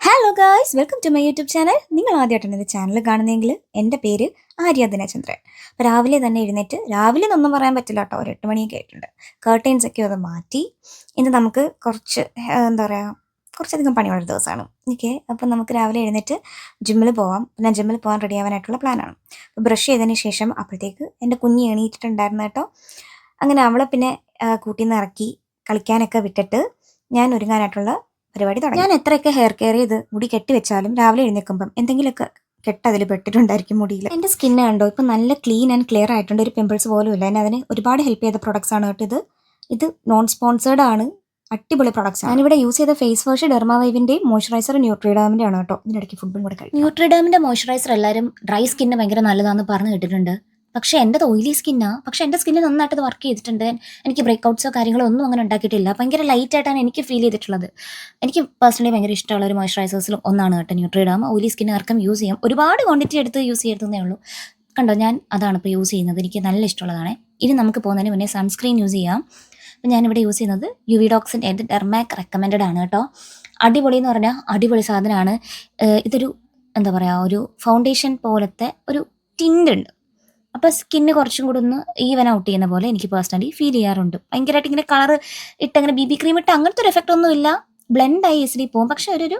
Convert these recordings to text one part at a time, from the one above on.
Hello guys welcome to my YouTube channel നിങ്ങൾ ആദ്യമായിട്ടാണ് എന്റെ ചാനൽ കാണുന്നതെങ്കിൽ എന്റെ പേര് ആര്യ ദിനചന്ദ്രൻ. അപ്പോൾ രാവിലെ തന്നെ എഴുന്നേറ്റ് രാവിലെ ഒന്നും പറയാൻ പറ്റില്ല കേട്ടോ ഒരു എട്ട് മണിയൊക്കെ ആയിട്ടുണ്ട്. കേർട്ടൈൻസ് ഒക്കെ അത് മാറ്റി ഇന്ന് നമുക്ക് കുറച്ച് എന്താ പറയുക കുറച്ചധികം പണിയുള്ള ദിവസമാണ്. ഓക്കെ അപ്പം നമുക്ക് രാവിലെ എഴുന്നേറ്റ് ജിമ്മിൽ പോവാം. പിന്നെ ജിമ്മിൽ പോകാൻ റെഡി ആവാനായിട്ടുള്ള പ്ലാനാണ് അപ്പോൾ ബ്രഷ് ചെയ്തതിന് ശേഷം അപ്പോഴത്തേക്ക് എന്റെ കുഞ്ഞ് എണീറ്റിട്ടുണ്ടായിരുന്നു കേട്ടോ. അങ്ങനെ അവളെ പിന്നെ കൂട്ടിൽ നിന്ന് ഇറക്കി കളിക്കാനൊക്കെ വിട്ടിട്ട് ഞാൻ ഒരുങ്ങാനായിട്ടുള്ള പരിപാടി തുടങ്ങി. ഞാൻ എത്രയൊക്കെ ഹെയർ കെയർ ചെയ്ത് മുടി കെട്ടി വെച്ചാലും രാവിലെ എഴുന്നേൽക്കുമ്പം എന്തെങ്കിലുമൊക്കെ കെട്ട് അതിൽ പെട്ടിട്ടുണ്ടായിരിക്കും മുടിയിൽ. എന്റെ സ്കിന്ന് കണ്ടോ? ഇപ്പം നല്ല ക്ലീൻ ആൻഡ് ക്ലിയർ ആയിട്ടുണ്ട്. ഒരു പിമ്പിൾസ് പോലും ഇല്ല. എന്നെ അതിന് ഒരുപാട് ഹെൽപ്പ് ചെയ്ത പ്രൊഡക്ട്സ് ആണ് കേട്ടോ ഇത്. ഇത് നോൺ സ്പോൺസേർഡ് ആണ്. അടിപൊളി പ്രൊഡക്ട്സ് ആണ്. ഞാനിവിടെ യൂസ് ചെയ്ത ഫേസ് വാഷ് ഡെർമാവൈവിന്റെയും മോയ്സ്ചറൈസർ ന്യൂട്രിഡാമിന്റെ ആണ് കേട്ടോ. ഇതിനിടയ്ക്ക് ഫുഡും കൂടെ കഴിക്കും. ന്യൂട്രിഡാമിന്റെ മോയ്സ്ചറൈസർ എല്ലാവരും ഡ്രൈ സ്കിന്നിന് ഭയങ്കര നല്ലതാണെന്ന് പറഞ്ഞു കേട്ടിട്ടുണ്ട്. പക്ഷെ എന്റെ ഓയിലി സ്കിന്നാ പക്ഷെ എന്റെ സ്കിന്നിൽ നന്നായിട്ട് വർക്ക് ചെയ്തിട്ടുണ്ട്. എനിക്ക് ബ്രേക്ക്ഔട്ട്സോ കാര്യങ്ങളോ ഒന്നും അങ്ങനെ ഉണ്ടാക്കിയിട്ടില്ല. ഭയങ്കര ലൈറ്റ് ആയിട്ടാണ് എനിക്ക് ഫീൽ ചെയ്തിട്ടുള്ളത്. എനിക്ക് പേഴ്സണലി ഭയങ്കര ഇഷ്ടമുള്ള ഒരു മോയ്സ്ചറൈസേഴ്സിൽ ഒന്നാണ് കേട്ടോ ന്യൂട്രിഡാം ഓയിലി സ്കിന്നുകാർക്കും യൂസ് ചെയ്യാം. ഒരുപാട് ക്വാണ്ടിറ്റി എടുത്ത് യൂസ് ചെയ്തതേ ഉള്ളൂ. കണ്ടോ ഞാൻ അതാണ് ഇപ്പോൾ യൂസ് ചെയ്യുന്നത്. എനിക്ക് നല്ല ഇഷ്ടമുള്ളതാണ്. ഇനി നമുക്ക് പോകുന്നതിന് മുന്നേ സൺസ്ക്രീൻ യൂസ് ചെയ്യാം. അപ്പം ഞാനിവിടെ യൂസ് ചെയ്യുന്നത് യു വി ഡോക്സിന്റെ എന്റെ ഡെർമാക് റെക്കമെൻഡഡ് ആണ് കേട്ടോ. അടിപൊളി എന്ന് പറഞ്ഞാൽ അടിപൊളി സാധനമാണ്. ഇതൊരു എന്താ പറയുക ഒരു ഫൗണ്ടേഷൻ പോലത്തെ ഒരു ടിന്റ് ഉണ്ട്. അപ്പോൾ സ്കിന്ന് കുറച്ചും കൂടി ഒന്ന് ഈവൻ ഔട്ട് ചെയ്യുന്ന പോലെ എനിക്ക് പേഴ്സണലി ഫീൽ ചെയ്യാറുണ്ട്. ഭയങ്കരമായിട്ട് ഇങ്ങനെ കളർ ഇട്ട് അങ്ങനെ ബി ബി ക്രീം ഇട്ട് അങ്ങനത്തെ ഒരു എഫക്റ്റ് ഒന്നുമില്ല. ബ്ലെൻഡ് ആയി ഈസിലി പോകും. പക്ഷെ ഒരു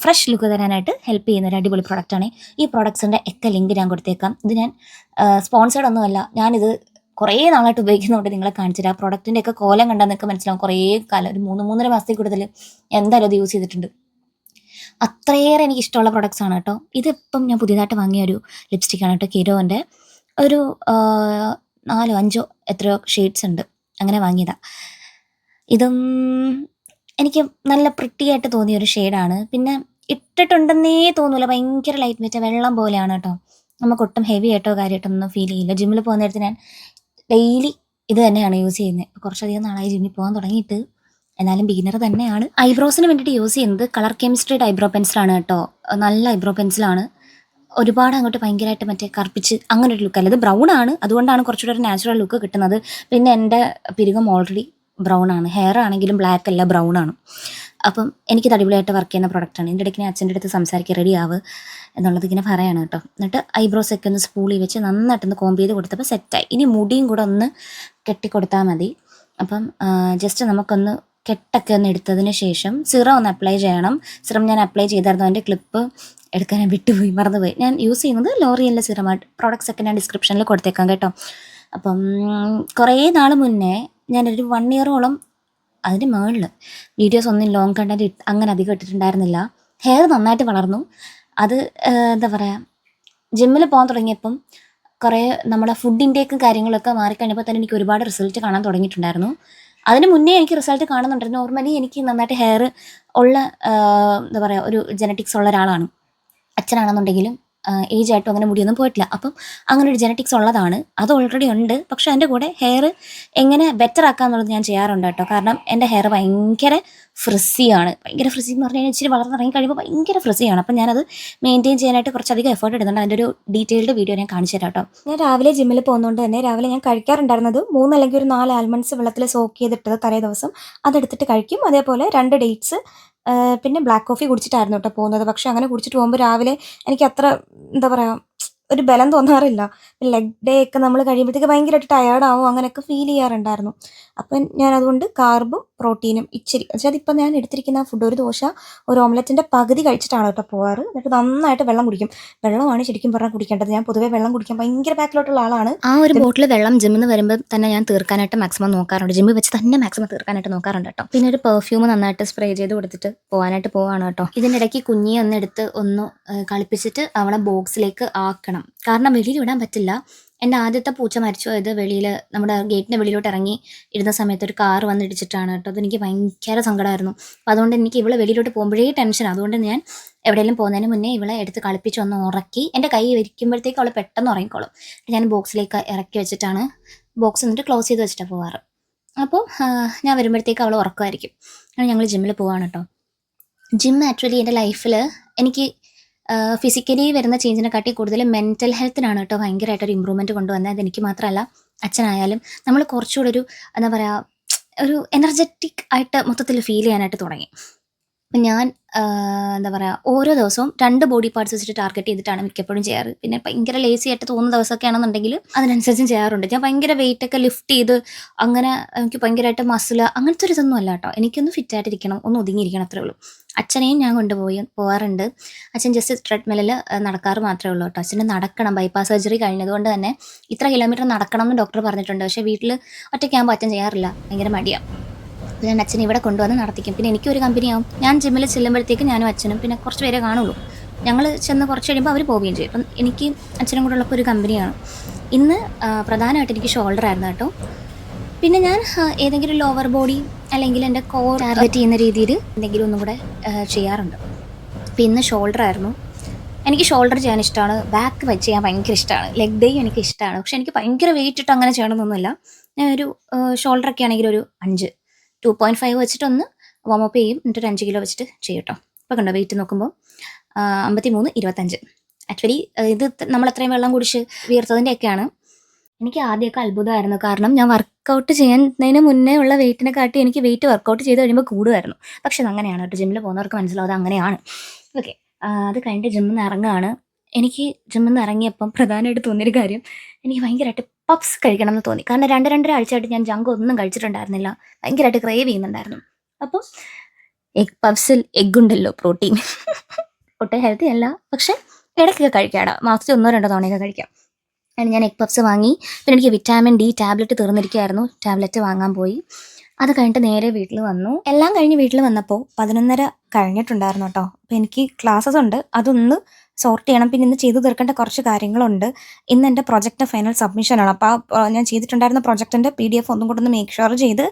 ഫ്രഷ് ലുക്ക് തരാനായിട്ട് ഹെൽപ്പ് ചെയ്യുന്ന ഒരു അടിപൊളി പ്രൊഡക്റ്റാണ് ഈ പ്രൊഡക്ട്സിന്റെ ഒക്കെ ലിങ്ക് ഞാൻ കൊടുത്തേക്കാം. ഇത് ഞാൻ സ്പോൺസേഡ് ഒന്നുമല്ല ഞാനിത് കുറേ നാളായിട്ട് ഉപയോഗിക്കുന്നതുകൊണ്ട് നിങ്ങളെ കാണിച്ചിട്ട് ആ പ്രൊഡക്റ്റിന്റെ ഒക്കെ കോലം കണ്ടാൽ നിങ്ങൾക്ക് മനസ്സിലാവും. കുറേ കാലം ഒരു മൂന്ന് മൂന്നര മാസത്തിൽ കൂടുതൽ എന്തായാലും അത് യൂസ് ചെയ്തിട്ടുണ്ട്. അത്രയേറെ എനിക്ക് ഇഷ്ടമുള്ള പ്രൊഡക്ട്സ് ആണ് കേട്ടോ. ഇതിപ്പം ഞാൻ പുതിയതായിട്ട് വാങ്ങിയ ഒരു ലിപ്സ്റ്റിക്കാണ് കേട്ടോ കിരോന്റെ ഒരു നാലോ അഞ്ചോ എത്രയോ ഷെയ്ഡ്സ് ഉണ്ട്. അങ്ങനെ വാങ്ങിയതാ. ഇതും എനിക്ക് നല്ല പ്രിട്ടി ആയിട്ട് തോന്നിയ ഒരു ഷെയ്ഡാണ്. പിന്നെ ഇട്ടിട്ടുണ്ടെന്നേ തോന്നൂല. ഭയങ്കര ലൈറ്റ് വെച്ച വെള്ളം പോലെയാണ് കേട്ടോ. നമുക്ക് ഒട്ടും ഹെവി ആയിട്ടോ കാര്യമായിട്ടൊന്നും ഫീൽ ചെയ്യില്ല. ജിമ്മിൽ പോകുന്ന നേരത്തെ ഞാൻ ഡെയിലി ഇത് തന്നെയാണ് യൂസ് ചെയ്യുന്നത് ഇപ്പോൾ കുറച്ചധികം നാളായി ജിമ്മിൽ പോകാൻ തുടങ്ങിയിട്ട്. എന്നാലും ബിഗിനർ തന്നെയാണ്. ഐബ്രോസിന് വേണ്ടിയിട്ട് യൂസ് ചെയ്യുന്നത് കളർ കെമിസ്ട്രിയുടെ ഐബ്രോ പെൻസിലാണ് കേട്ടോ. നല്ല ഐബ്രോ പെൻസിലാണ് ഒരുപാട് അങ്ങോട്ട് ഭയങ്കരമായിട്ട് മറ്റേ കറുപ്പിച്ച് അങ്ങനെ ഒരു ലുക്കല്ല അത് ബ്രൗൺ ആണ്. അതുകൊണ്ടാണ് കുറച്ചുകൂടെ ഒരു നാച്ചുറൽ ലുക്ക് കിട്ടുന്നത്. പിന്നെ എന്റെ പിരികം ഓൾറെഡി ബ്രൗൺ ആണ്. ഹെയർ ആണെങ്കിലും ബ്ലാക്ക് അല്ല ബ്രൗൺ ആണ്. അപ്പം എനിക്കിത് അടിപൊളിയായിട്ട് വർക്ക് ചെയ്യുന്ന പ്രൊഡക്റ്റാണ് ഇതിന്റെ ഇടയ്ക്ക് അച്ഛന്റെ അടുത്ത് സംസാരിക്കുക റെഡി ആവ് എന്നുള്ളത് ഇങ്ങനെ പറയാണ് കേട്ടോ. എന്നിട്ട് ഐബ്രോസ് ഒക്കെ ഒന്ന് സ്പൂളി വെച്ച് നന്നായിട്ടൊന്ന് കോമ്പ് ചെയ്ത് കൊടുത്തപ്പോൾ സെറ്റായി ഇനി മുടിയും കൂടെ ഒന്ന് കെട്ടിക്കൊടുത്താൽ മതി. അപ്പം ജസ്റ്റ് നമുക്കൊന്ന് കെട്ടൊക്കെ ഒന്ന് എടുത്തതിന് ശേഷം സിറം ഒന്ന് അപ്ലൈ ചെയ്യണം. സിറം ഞാൻ അപ്ലൈ ചെയ്തായിരുന്നു. അതിന്റെ ക്ലിപ്പ് എടുക്കാൻ ഞാൻ വിട്ടുപോയി മറന്നുപോയി. ഞാൻ യൂസ് ചെയ്യുന്നത് ലോറിയലിന്റെ സിറമാണ് പ്രോഡക്റ്റ്സ് ഒക്കെ ഞാൻ ഡിസ്ക്രിപ്ഷനിൽ കൊടുത്തേക്കാം കേട്ടോ. അപ്പം കുറേ നാൾ മുന്നേ ഞാനൊരു വൺ ഇയറോളം അതിന് മേളിൽ വീഡിയോസ് ഒന്നും ലോങ് കണ്ടന്റ് അങ്ങനെ അധികം ഇട്ടിട്ടുണ്ടായിരുന്നില്ല. ഹെയർ നന്നായിട്ട് വളർന്നു. അത് എന്താ പറയുക ജിമ്മിൽ പോകാൻ തുടങ്ങിയപ്പം കുറേ നമ്മുടെ ഫുഡ് കാര്യങ്ങളൊക്കെ മാറിക്കഴിഞ്ഞപ്പോൾ തന്നെ എനിക്ക് ഒരുപാട് റിസൾട്ട് കാണാൻ തുടങ്ങിയിട്ടുണ്ടായിരുന്നു. അതിന് മുന്നേ എനിക്ക് റിസൾട്ട് കാണുന്നുണ്ടായിരുന്നു. നോർമലി എനിക്ക് നന്നായിട്ട് ഹെയർ ഉള്ള എന്താ പറയുക ഒരു ജനറ്റിക്സ് ഉള്ള ഒരാളാണ്. അച്ഛനാണെന്നുണ്ടെങ്കിലും ഏജ് ആയിട്ടും അങ്ങനെ മുടിയൊന്നും പോയിട്ടില്ല. അപ്പം അങ്ങനെ ഒരു ജനറ്റിക്സ് ഉള്ളതാണ്. അത് ഓൾറെഡി ഉണ്ട്. പക്ഷെ എന്റെ കൂടെ ഹെയർ എങ്ങനെ ബെറ്റർ ആക്കാന്നുള്ളത് ഞാൻ ചെയ്യാറുണ്ട് കേട്ടോ. കാരണം എന്റെ ഹെയർ ഭയങ്കര ഫ്രിസിയാണ് ഭയങ്കര ഫ്രിസി എന്ന് പറഞ്ഞു കഴിഞ്ഞാൽ ഇച്ചിരി വളർന്നിറങ്ങി കഴിയുമ്പോൾ ഭയങ്കര ഫ്രിസിയാണ് അപ്പം ഞാനത് മെയിന്റെയിൻ ചെയ്യാനായിട്ട് കുറച്ചധികം എഫേർട്ട് ഇടുന്നുണ്ട് അതിന്റെ ഒരു ഡീറ്റെയിൽഡ് വീഡിയോ ഞാൻ കാണിച്ചു തരാം കേട്ടോ. ഞാൻ രാവിലെ ജിമ്മിൽ പോകുന്നതുകൊണ്ട് തന്നെ രാവിലെ ഞാൻ കഴിക്കാറുണ്ടായിരുന്നത് മൂന്ന് അല്ലെങ്കിൽ ഒരു നാല് ആൽമണ്ട്സ് വെള്ളത്തിൽ സോക്ക് ചെയ്തിട്ടത് തലേ ദിവസം അതെടുത്തിട്ട് കഴിക്കും. അതേപോലെ രണ്ട് ഡേറ്റ്സ് പിന്നെ ബ്ലാക്ക് കോഫി കുടിച്ചിട്ടായിരുന്നു കേട്ടോ പോകുന്നത്. പക്ഷേ അങ്ങനെ കുടിച്ചിട്ട് പോകുമ്പോൾ രാവിലെ എനിക്ക് അത്ര എന്താ പറയുക ഒരു ബലം തോന്നാറില്ല. ലെഗ് ഡേ ഒക്കെ നമ്മൾ കഴിയുമ്പോഴത്തേക്ക് ഭയങ്കരമായിട്ട് ടയേർഡാവും അങ്ങനെയൊക്കെ ഫീൽ ചെയ്യാറുണ്ടായിരുന്നു. അപ്പം ഞാൻ അതുകൊണ്ട് കാർബും പ്രോട്ടീനും ഇച്ചിരി പക്ഷേ അതിപ്പോൾ ഞാൻ എടുത്തിരിക്കുന്ന ഫുഡ് ഒരു ദോശ ഒരു ഓംലെറ്റിന്റെ പകുതി കഴിച്ചിട്ടാണ് കേട്ടോ പോകാറ് എന്നിട്ട് നന്നായിട്ട് വെള്ളം കുടിക്കും. വെള്ളമാണ് ശരിക്കും പറഞ്ഞാൽ കുടിക്കേണ്ടത്. ഞാൻ പൊതുവേ വെള്ളം കുടിക്കാൻ ഭയങ്കര ബാക്കിലോട്ടുള്ള ആളാണ്. ആ ഒരു ബോട്ടിൽ വെള്ളം ജിമ്മിൽ നിന്ന് വരുമ്പോൾ തന്നെ ഞാൻ തീർക്കാനായിട്ട് മാക്സിമം നോക്കാറുണ്ട്. ജിമ്മിൽ വെച്ച് തന്നെ മാക്സിമം തീർക്കാനായിട്ട് നോക്കാറുണ്ട് കേട്ടോ. പിന്നെ ഒരു പെർഫ്യൂം നന്നായിട്ട് സ്പ്രേ ചെയ്ത് കൊടുത്തിട്ട് പോകാനായിട്ട് പോവാണ് കേട്ടോ. ഇതിന്റെ ഇടയ്ക്ക് കുഞ്ഞിയെ ഒന്ന് എടുത്ത് ഒന്ന് കളിപ്പിച്ചിട്ട് അവളെ ബോക്സിലേക്ക് ആക്കണം. കാരണം വെളിയിൽ വിടാൻ പറ്റില്ല. എന്റെ ആദ്യത്തെ പൂച്ച മരിച്ചു പോയത് വെളിയിൽ നമ്മുടെ ഗേറ്റിന്റെ വെളിയിലോട്ട് ഇറങ്ങി ഇരുന്ന സമയത്ത് ഒരു കാർ വന്നിടിച്ചിട്ടാണ് കേട്ടോ. അതെനിക്ക് ഭയങ്കര സങ്കടമായിരുന്നു അപ്പോൾ അതുകൊണ്ട് എനിക്ക് ഇവളെ വെളിയിലോട്ട് പോകുമ്പോഴേ ടെൻഷൻ അതുകൊണ്ട് ഞാൻ എവിടെയെങ്കിലും പോകുന്നതിന് മുന്നേ ഇവളെ എടുത്ത് കളിപ്പിച്ച് ഒന്ന് ഉറക്കി എന്റെ കൈ വരിക്കുമ്പോഴത്തേക്ക് അവൾ പെട്ടെന്ന് ഉറങ്ങിക്കോളും. ഞാൻ ബോക്സിലേക്ക് ഇറക്കി വെച്ചിട്ടാണ് ബോക്സ് എന്നിട്ട് ക്ലോസ് ചെയ്ത് വെച്ചിട്ടാണ് പോവാറ്. അപ്പോൾ ഞാൻ വരുമ്പോഴത്തേക്ക് അവൾ ഉറക്കമായിരിക്കും. ഞങ്ങൾ ജിമ്മിൽ പോവാണ് കേട്ടോ. ജിം ആക്ച്വലി എന്റെ ലൈഫിൽ എനിക്ക് ഫിസിക്കലി വരുന്ന ചേഞ്ചിനെ കാട്ടി കൂടുതൽ മെന്റൽ ഹെൽത്തിനാണ് കേട്ടോ ഭയങ്കരമായിട്ടൊരു ഇമ്പ്രൂവ്മെന്റ് കൊണ്ടുവന്നത്. അത് എനിക്ക് മാത്രമല്ല അച്ഛനായാലും നമ്മൾ കുറച്ചുകൂടെ ഒരു എന്താ പറയുക ഒരു എനർജറ്റിക് ആയിട്ട് മൊത്തത്തിൽ ഫീൽ ചെയ്യാനായിട്ട് തുടങ്ങി. അപ്പം ഞാൻ എന്താ പറയുക ഓരോ ദിവസവും രണ്ട് ബോഡി പാർട്സ് വെച്ചിട്ട് ടാർഗറ്റ് ചെയ്തിട്ടാണ് മിക്കപ്പോഴും ചെയ്യാറ്. പിന്നെ ഭയങ്കര ലേസി ആയിട്ട് തോന്നുന്ന ദിവസമൊക്കെ ആണെന്നുണ്ടെങ്കിൽ അതിനനുസരിച്ചും ചെയ്യാറുണ്ട്. ഞാൻ ഭയങ്കര വെയിറ്റ് ഒക്കെ ലിഫ്റ്റ് ചെയ്ത് അങ്ങനെ എനിക്ക് ഭയങ്കരമായിട്ട് മസിൽ അങ്ങനത്തെ ഒരു ഇതൊന്നും അല്ല കേട്ടോ. എനിക്കൊന്ന് ഫിറ്റ് ആയിട്ടിരിക്കണം ഒന്ന് ഒതുങ്ങിയിരിക്കണം അത്രേ ഉള്ളൂ. അച്ഛനെയും ഞാൻ കൊണ്ടുപോയി പോകാറുണ്ട് അച്ഛൻ ജസ്റ്റ് ട്രെഡ്മില്ലിൽ നടക്കാറ് മാത്രമേ ഉള്ളൂ കേട്ടോ. അച്ഛന് നടക്കണം ബൈപ്പാസ് സർജറി കഴിഞ്ഞതുകൊണ്ട് തന്നെ ഇത്ര കിലോമീറ്റർ നടക്കണം എന്ന് ഡോക്ടർ പറഞ്ഞിട്ടുണ്ട്. പക്ഷേ വീട്ടിൽ ഒറ്റയ്ക്കാകുമ്പോൾ അച്ഛൻ ചെയ്യാറില്ല. ഭയങ്കര മടിയാണ് അപ്പോൾ ഞാൻ അച്ഛനെ ഇവിടെ കൊണ്ടുവന്ന് നടത്തിക്കും. പിന്നെ എനിക്കൊരു കമ്പനിയാവും. ഞാൻ ജിമ്മിൽ ചെല്ലുമ്പോഴത്തേക്ക് ഞാനും അച്ഛനും പിന്നെ കുറച്ച് പേരെ കാണുള്ളൂ. ഞങ്ങൾ ചെന്ന് കുറച്ച് കഴിയുമ്പോൾ അവർ പോവുകയും ചെയ്യും. അപ്പം എനിക്ക് അച്ഛനും കൂടെ ഉള്ളപ്പോൾ ഒരു കമ്പനിയാണ്. ഇന്ന് പ്രധാനമായിട്ട് എനിക്ക് ഷോൾഡർ ആയിരുന്നു കേട്ടോ. പിന്നെ ഞാൻ ഏതെങ്കിലും ലോവർ ബോഡി അല്ലെങ്കിൽ എന്റെ കോർ ടാർഗറ്റ് ചെയ്യുന്ന രീതിയിൽ എന്തെങ്കിലും ഒന്നും കൂടെ ചെയ്യാറുണ്ട്. പിന്നെ ഷോൾഡർ ആയിരുന്നു. എനിക്ക് ഷോൾഡർ ചെയ്യാൻ ഇഷ്ടമാണ് ബാക്ക് വെച്ച് ചെയ്യാൻ ഭയങ്കര ഇഷ്ടമാണ് ലെഗ് ഡേ എനിക്ക് ഇഷ്ടമാണ് പക്ഷെ എനിക്ക് ഭയങ്കര വെയിറ്റ് ഇട്ട് അങ്ങനെ ചെയ്യണമെന്നൊന്നുമില്ല. ഞാൻ ഒരു ഷോൾഡറൊക്കെ ആണെങ്കിൽ ഒരു അഞ്ച് ടു പോയിന്റ് ഫൈവ് വെച്ചിട്ടൊന്ന് അപ്പ് ചെയ്യും. എന്നിട്ട് ഒരു അഞ്ച് കിലോ വെച്ചിട്ട് ചെയ്യും കേട്ടോ ഇപ്പോൾ കണ്ടോ വെയിറ്റ് നോക്കുമ്പോൾ അമ്പത്തി മൂന്ന് ഇരുപത്തഞ്ച്. ആക്ച്വലി ഇത് നമ്മൾ അത്രയും വെള്ളം കുടിച്ച് വീർത്തതിന്റെയൊക്കെയാണ് എനിക്ക് ആദ്യമൊക്കെ അത്ഭുതമായിരുന്നു. കാരണം ഞാൻ വർക്കൗട്ട് ചെയ്യുന്നതിന് മുന്നേ ഉള്ള വെയിറ്റിനെ കാട്ടി എനിക്ക് വെയിറ്റ് വർക്കൗട്ട് ചെയ്ത് കഴിയുമ്പോൾ കൂടുമായിരുന്നു. പക്ഷെ അങ്ങനെയാണ് കേട്ടോ. ജിമ്മിൽ പോകുന്നവർക്ക് മനസ്സിലാവും അത് അങ്ങനെയാണ്. ഓക്കെ അത് കഴിഞ്ഞിട്ട് ജിമ്മിൽ നിന്ന് ഇറങ്ങുകയാണ് എനിക്ക് ജിമ്മിൽ നിന്ന് ഇറങ്ങിയപ്പം പ്രധാനമായിട്ട് തോന്നിയൊരു കാര്യം എനിക്ക് ഭയങ്കരമായിട്ട് പപ്സ് കഴിക്കണം എന്ന് തോന്നി. കാരണം രണ്ട് രണ്ടര ആഴ്ചയായിട്ട് ഞാൻ ജങ്ക് ഒന്നും കഴിച്ചിട്ടുണ്ടായിരുന്നില്ല. ഭയങ്കരമായിട്ട് ക്രേവ് ചെയ്യുന്നുണ്ടായിരുന്നു. അപ്പോൾ എഗ് പപ്സിൽ എഗ് ഉണ്ടല്ലോ പ്രോട്ടീൻ ഒട്ടും ഹെൽത്തി അല്ല. പക്ഷെ ഇടയ്ക്കൊക്കെ കഴിക്കാടാ മാസത്തിൽ ഒന്നോ രണ്ടോ തവണയൊക്കെ കഴിക്കാം. അങ്ങനെ ഞാൻ എഗ് പപ്സ് വാങ്ങി. പിന്നെ എനിക്ക് വിറ്റാമിൻ ഡി ടാബ്ലറ്റ് തീർന്നിരിക്കുകയായിരുന്നു. ടാബ്ലറ്റ് വാങ്ങാൻ പോയി. അത് കഴിഞ്ഞിട്ട് നേരെ വീട്ടിൽ വന്നു. എല്ലാം കഴിഞ്ഞ് വീട്ടിൽ വന്നപ്പോൾ പതിനൊന്നര കഴിഞ്ഞിട്ടുണ്ടായിരുന്നു കേട്ടോ. അപ്പോൾ എനിക്ക് ക്ലാസ്സസ് ഉണ്ട്. അതൊന്ന് സോർട്ട് ചെയ്യണം. പിന്നെ ഇന്ന് ചെയ്തു തീർക്കേണ്ട കുറച്ച് കാര്യങ്ങളുണ്ട്. ഇന്ന് എന്റെ പ്രൊജക്റ്റ് ഫൈനൽ സബ്മിഷനാണ് അപ്പോൾ ഞാൻ ചെയ്തിട്ടുണ്ടായിരുന്ന പ്രൊജക്റ്റിന്റെ പി ഡി എഫ് ഒന്നും കൂടെ ഒന്ന് മേക്ക് ഷുവർ ചെയ്ത്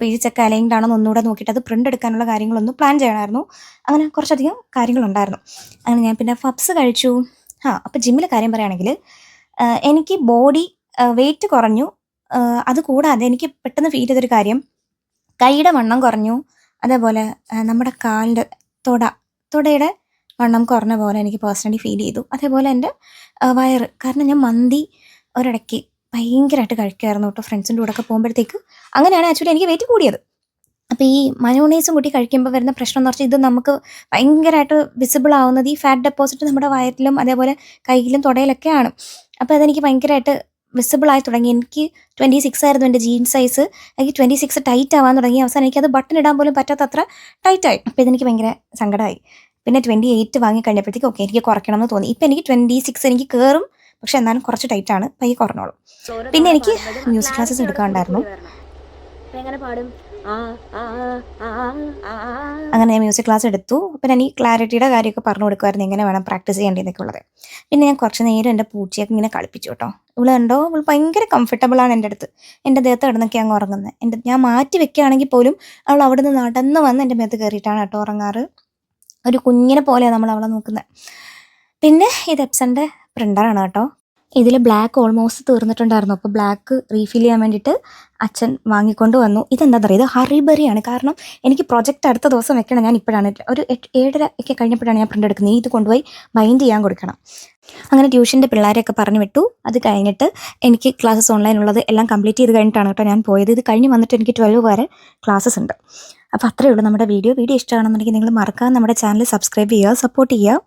പേജ് ചെക്ക് അലൈൻഡ് ആണെന്ന് ഒന്നുകൂടെ നോക്കിയിട്ട് അത് പ്രിന്റ് എടുക്കാനുള്ള കാര്യങ്ങളൊന്ന് പ്ലാൻ ചെയ്യണമായിരുന്നു. അങ്ങനെ കുറച്ചധികം കാര്യങ്ങളുണ്ടായിരുന്നു. അങ്ങനെ ഞാൻ പിന്നെ ഫബ്സ് കഴിച്ചു. ആ അപ്പോൾ ജിമ്മിലെ കാര്യം പറയുകയാണെങ്കിൽ എനിക്ക് ബോഡി വെയിറ്റ് കുറഞ്ഞു. അത് കൂടാതെ എനിക്ക് പെട്ടെന്ന് ഫീൽ ചെയ്തൊരു കാര്യം കൈയുടെ വണ്ണം കുറഞ്ഞു. അതേപോലെ നമ്മുടെ കാലിന്റെ തുട തുടയുടെ വണ്ണം കുറഞ്ഞ പോലെ എനിക്ക് പേഴ്സണലി ഫീൽ ചെയ്തു. അതേപോലെ എന്റെ വയറ്. കാരണം ഞാൻ മന്തി ഒരിടയ്ക്ക് ഭയങ്കരമായിട്ട് കഴിക്കുമായിരുന്നു കേട്ടോ ഫ്രണ്ട്സിന്റെ കൂടെ ഒക്കെ പോകുമ്പോഴത്തേക്ക്. അങ്ങനെയാണ് ആക്ച്വലി എനിക്ക് വെയിറ്റ് കൂടിയത്. അപ്പോൾ ഈ മയോണൈസും കൂട്ടി കഴിക്കുമ്പോൾ വരുന്ന പ്രശ്നം എന്ന് പറഞ്ഞാൽ ഇത് നമുക്ക് ഭയങ്കരമായിട്ട് വിസിബിൾ ആവുന്നത് ഈ ഫാറ്റ് ഡെപ്പോസിറ്റ് നമ്മുടെ വയറ്റിലും അതേപോലെ കയ്യിലും തുടയിലൊക്കെയാണ് അപ്പോൾ അതെനിക്ക് ഭയങ്കരമായിട്ട് വിസിബിൾ ആയി തുടങ്ങി. എനിക്ക് ട്വന്റി സിക്സ് ആയിരുന്നു എന്റെ ജീൻസ് സൈസ് എനിക്ക് ട്വന്റി സിക്സ് ടൈറ്റ് ആവാൻ തുടങ്ങി. അവസാനം എനിക്കത് ബട്ടൺ ഇടാൻ പോലും പറ്റാത്തത്ര ടൈറ്റായി അപ്പോൾ ഇതെനിക്ക് ഭയങ്കര സങ്കടമായി പിന്നെ ട്വന്റി എയ്റ്റ് വാങ്ങി കഴിഞ്ഞപ്പോഴത്തേക്ക് ഓക്കെ എനിക്ക് കുറയ്ക്കണം എന്ന് തോന്നി. ഇപ്പം എനിക്ക് ട്വന്റി സിക്സ് എനിക്ക് കയറും പക്ഷെ എന്നാലും കുറച്ച് ടൈറ്റാണ് പയ്യെ കുറഞ്ഞോളും. പിന്നെ എനിക്ക് മ്യൂസിക് ക്ലാസ്സസ് എടുക്കാനുണ്ടായിരുന്നു ആ അങ്ങനെ ഞാൻ മ്യൂസിക് ക്ലാസ് എടുത്തു. പിന്നെ എനിക്ക് ക്ലാരിറ്റിയുടെ കാര്യമൊക്കെ പറഞ്ഞു കൊടുക്കുമായിരുന്നു. എങ്ങനെ വേണം പ്രാക്ടീസ് ചെയ്യേണ്ടതെന്നൊക്കെ ഉള്ളത് പിന്നെ ഞാൻ കുറച്ച് നേരം എന്റെ പൂച്ചയൊക്കെ ഇങ്ങനെ കളിപ്പിച്ചു കേട്ടോ. ഇവൾ കണ്ടോ? ഇവൾ ഭയങ്കര കംഫർട്ടബിൾ ആണ് എന്റെ അടുത്ത്. എന്റെ ദേഹത്ത് കിടന്നൊക്കെ അങ്ങ് ഉറങ്ങുന്നത്. എന്റെ ഞാൻ മാറ്റി വെക്കുകയാണെങ്കിൽ പോലും അവൾ അവിടെ നിന്ന് നടന്ന് വന്ന് എന്റെ മേത്ത് കയറിയിട്ടാണ് കേട്ടോ ഉറങ്ങാറ്. ഒരു കുഞ്ഞിനെ പോലെയാണ് നമ്മൾ അവളെ നോക്കുന്നത് പിന്നെ ഇത് എപ്സന്റെ പ്രിന്ററാണ് കേട്ടോ. ഇതിൽ ബ്ലാക്ക് ഓൾമോസ്റ്റ് തീർന്നിട്ടുണ്ടായിരുന്നു. അപ്പോൾ ബ്ലാക്ക് റീഫിൽ ചെയ്യാൻ വേണ്ടിയിട്ട് അച്ഛൻ വാങ്ങിക്കൊണ്ട് വന്നു. ഇതെന്താ പറയുക ഇത് ഹറിബറിയാണ് കാരണം എനിക്ക് പ്രൊജക്റ്റ് അടുത്ത ദിവസം വെക്കണം. ഞാൻ ഇപ്പോഴാണ്. ഒരു ഏഴര ഒക്കെ കഴിഞ്ഞപ്പോഴാണ് ഞാൻ പ്രിന്റ് എടുക്കുന്നത്. ഇത് കൊണ്ടുപോയി ബൈൻഡ് ചെയ്യാൻ കൊടുക്കണം. അങ്ങനെ ട്യൂഷന്റെ പിള്ളേരെയൊക്കെ പറഞ്ഞു വിട്ടു. അത് കഴിഞ്ഞിട്ട് എനിക്ക് ക്ലാസ്സസ് ഓൺലൈൻ ഉള്ളത് എല്ലാം കംപ്ലീറ്റ് ചെയ്ത് കഴിഞ്ഞിട്ടാണ് കേട്ടോ ഞാൻ പോയത്. ഇത് കഴിഞ്ഞ് വന്നിട്ട് എനിക്ക് ട്വൽവ് വരെ ക്ലാസ്സസ് ഉണ്ട്. അപ്പോൾ അത്രയേ ഉള്ളൂ നമ്മുടെ വീഡിയോ. വീഡിയോ ഇഷ്ടമാണെന്നുണ്ടെങ്കിൽ നിങ്ങൾ മറക്കാതെ നമ്മുടെ ചാനൽ സബ്സ്ക്രൈബ് ചെയ്യുക സപ്പോർട്ട് ചെയ്യുക.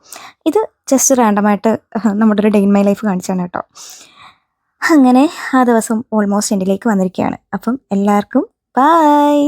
ഇത് ജസ്റ്റ് റാൻഡമായിട്ട് നമ്മുടെ ഒരു ഡേ ഇൻ മൈ ലൈഫ് കാണിച്ചാണ് കേട്ടോ. അങ്ങനെ ആ ദിവസം ഓൾമോസ്റ്റ് എന്റെലേക്ക് വന്നിരിക്കുകയാണ്. അപ്പം എല്ലാവർക്കും ബൈ